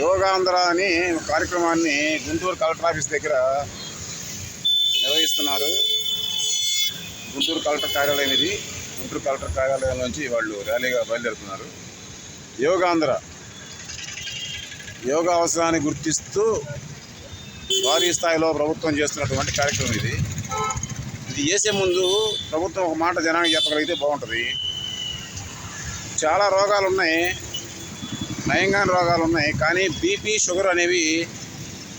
యోగాంధ్ర అని కార్యక్రమాన్ని Guntur collector office దగ్గర నిర్వహిస్తున్నారు. గుంటూరు కలెక్టర్ కార్యాలయం ఇది. గుంటూరు కలెక్టర్ కార్యాలయం నుంచి వాళ్ళు ర్యాలీగా బయలుదేరుతున్నారు. యోగాంధ్ర యోగా అవసరాన్ని గుర్తిస్తూ భారీ స్థాయిలో ప్రభుత్వం చేస్తున్నటువంటి కార్యక్రమం ఇది. ఇది చేసే ముందు ప్రభుత్వం ఒక మాట జనానికి చెప్పగలిగితే బాగుంటుంది. చాలా రోగాలు ఉన్నాయి. నయంగాని రోగాలు ఉన్నాయి కానీ బీపీ షుగర్ అనేవి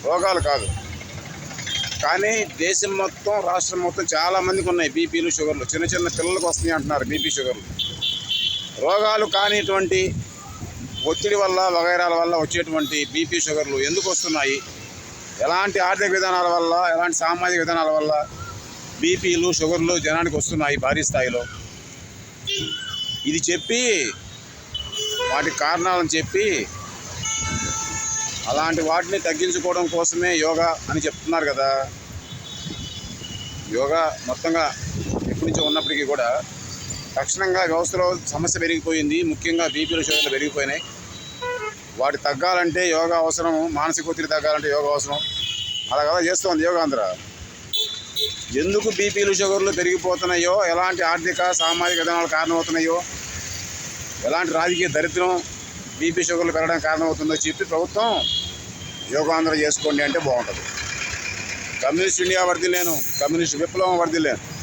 రోగాలు కాదు. కానీ దేశం మొత్తం రాష్ట్రం మొత్తం చాలా మందికి ఉన్నాయి బీపీలు షుగర్లు. చిన్న చిన్న పిల్లలకు వస్తున్నాయి అంటున్నారు బీపీ షుగర్లు. రోగాలు కానిటువంటి ఒత్తిడి వల్ల వగైరాల వల్ల వచ్చేటువంటి బీపీ షుగర్లు ఎందుకు వస్తున్నాయి? ఎలాంటి ఆర్థిక విధానాల వల్ల ఎలాంటి సామాజిక విధానాల వల్ల బీపీలు షుగర్లు జనానికి వస్తున్నాయి భారీ స్థాయిలో? ఇది చెప్పి వాటి కారణాలను చెప్పి అలాంటి వాటిని తగ్గించుకోవడం కోసమే యోగా అని చెప్తున్నారు కదా. యోగా మొత్తంగా ఎప్పటి నుంచో ఉన్నప్పటికీ కూడా తక్షణంగా వ్యవస్థలో సమస్య పెరిగిపోయింది. ముఖ్యంగా బీపీలు షుగర్లు పెరిగిపోయినాయి. వాటి తగ్గాలంటే యోగా అవసరం మానసిక ఒత్తిడి తగ్గాలంటే యోగా అవసరం. అలా కదా చేస్తుంది యోగాంధ్ర. ఎందుకు బీపీలు షుగర్లు పెరిగిపోతున్నాయో ఎలాంటి ఆర్థిక సామాజిక విధానాలు కారణమవుతున్నాయో ఎలాంటి రాజకీయ దరిద్రం బీపీ షుగర్లు పెరగడానికి కారణమవుతుందో చెప్పి ప్రభుత్వం యోగాంధ్ర చేసుకోండి అంటే బాగుంటుంది. కమ్యూనిస్ట్ ఇండియా వర్దిలేను కమ్యూనిస్ట్ విప్లవం వర్దిలేను